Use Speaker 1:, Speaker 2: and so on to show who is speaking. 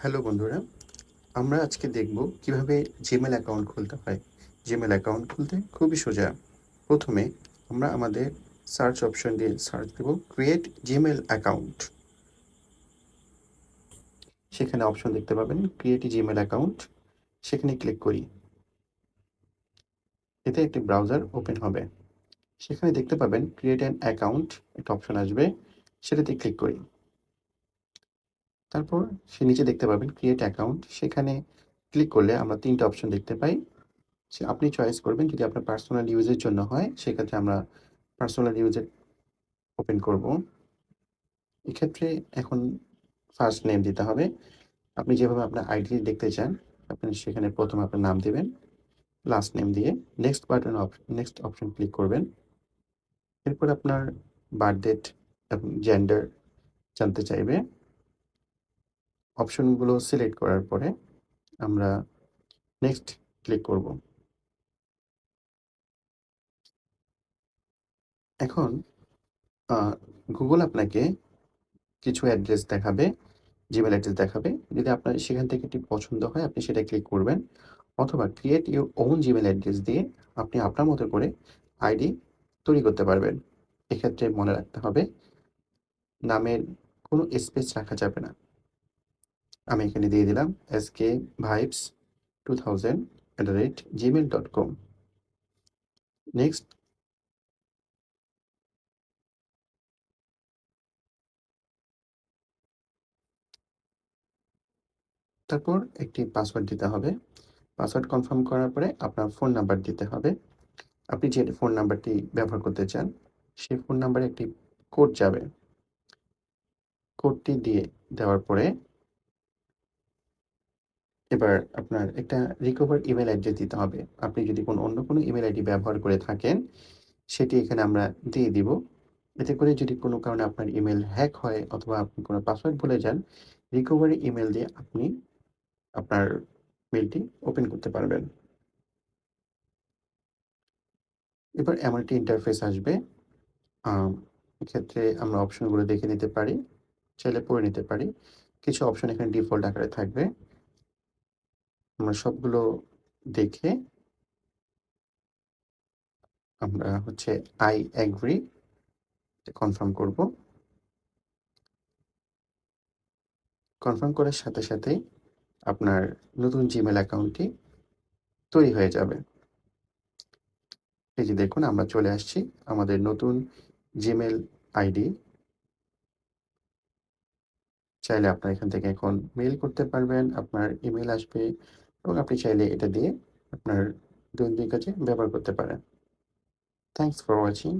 Speaker 1: Hello বন্ধুরা, আমরা আজকে দেখব কীভাবে জিমেল অ্যাকাউন্ট খুলতে হয়। জিমেল অ্যাকাউন্ট খুলতে খুবই সোজা। প্রথমে আমরা আমাদের সার্চ অপশন দিয়ে সার্চ দেব ক্রিয়েট জিমেল অ্যাকাউন্ট সেখানে অপশন দেখতে পাবেন ক্রিয়েট জিমেল অ্যাকাউন্ট সেখানে ক্লিক করি। এতে একটি ব্রাউজার ওপেন হবে। সেখানে দেখতে পাবেন ক্রিয়েট অ্যান অ্যাকাউন্ট একটা অপশন আসবে। সেটাতে ক্লিক করি। তারপর সে নিচে দেখতে পাবেন ক্রিয়েট অ্যাকাউন্ট সেখানে ক্লিক করলে আমরা তিনটা অপশন দেখতে পাই। সে আপনি চয়েস করবেন যদি আপনার পার্সোনাল ইউজের জন্য হয়, সেক্ষেত্রে আমরা পার্সোনাল ইউজের ওপেন করব। এক্ষেত্রে এখন ফার্স্ট নেম দিতে হবে। আপনি যেভাবে আপনার আইডি দেখতে চান, আপনি সেখানে প্রথম আপনার নাম দেবেন লাস্ট নেম দিয়ে। Next button next option click করবেন। এরপর আপনার বার্থ ডেট এবং জেন্ডার জানতে চাইবে। অপশনগুলো সিলেক্ট করার পরে আমরা নেক্সট ক্লিক করব। এখন গুগল আপনাকে কিছু অ্যাড্রেস দেখাবে জিমেল অ্যাড্রেস দেখাবে। যদি আপনার সেখান থেকে এটি পছন্দ হয়, আপনি সেটা ক্লিক করবেন। অথবা create your own Gmail address দিয়ে আপনি আপনার মতো করে আইডি তৈরি করতে পারবেন। এক্ষেত্রে মনে রাখতে হবে, নামের কোনো স্পেস রাখা যাবে না। আমি এখানে দিয়ে দিলাম S K vibes two thousand at the rate Gmail dot com next তারপর একটি পাসওয়ার্ড দিতে হবে। পাসওয়ার্ড কনফার্ম করার পরে আপনার ফোন নাম্বার দিতে হবে। আপনি যে ফোন নাম্বারটি ব্যবহার করতে চান, সেই ফোন নাম্বারে একটি কোড যাবে। কোডটি দিয়ে দেওয়ার পরে এবার আপনার একটা রিকভার ইমেল অ্যাড্রেস দিতে হবে। আপনি যদি কোনো, অন্য কোনো ইমেল আইডি ব্যবহার করে থাকেন, সেটি এখানে আমরা দিয়ে দিব। এতে করে যদি কোনো কারণে আপনার ইমেল হ্যাক হয় অথবা আপনি কোনো পাসওয়ার্ড ভুলে যান রিকভারি ইমেল দিয়ে আপনি আপনার মেলটি ওপেন করতে পারবেন। এবার এমন একটি ইন্টারফেস আসবে। এক্ষেত্রে আমরা অপশনগুলো দেখে নিতে পারি, চাইলে পড়ে নিতে পারি। কিছু অপশন এখানে ডিফল্ট আকারে থাকবে। আমরা সবগুলো দেখে আমরা হচ্ছে আই অ্যাগ্রি কনফার্ম করব। কনফার্ম করার সাথে সাথেই আপনার নতুন জিমেল অ্যাকাউন্টটি তৈরি হয়ে যাবে। এই যে দেখুন, আমরা চলে আসছি আমাদের নতুন জিমেল আইডি চাইলে আপনার এখান থেকে এখন মেল করতে পারবেন, আপনার ইমেল আসবে এবং আপনি চাইলে এটা দিয়ে আপনার দৈনন্দিন কাজে ব্যবহার করতে পারেন। Thanks for watching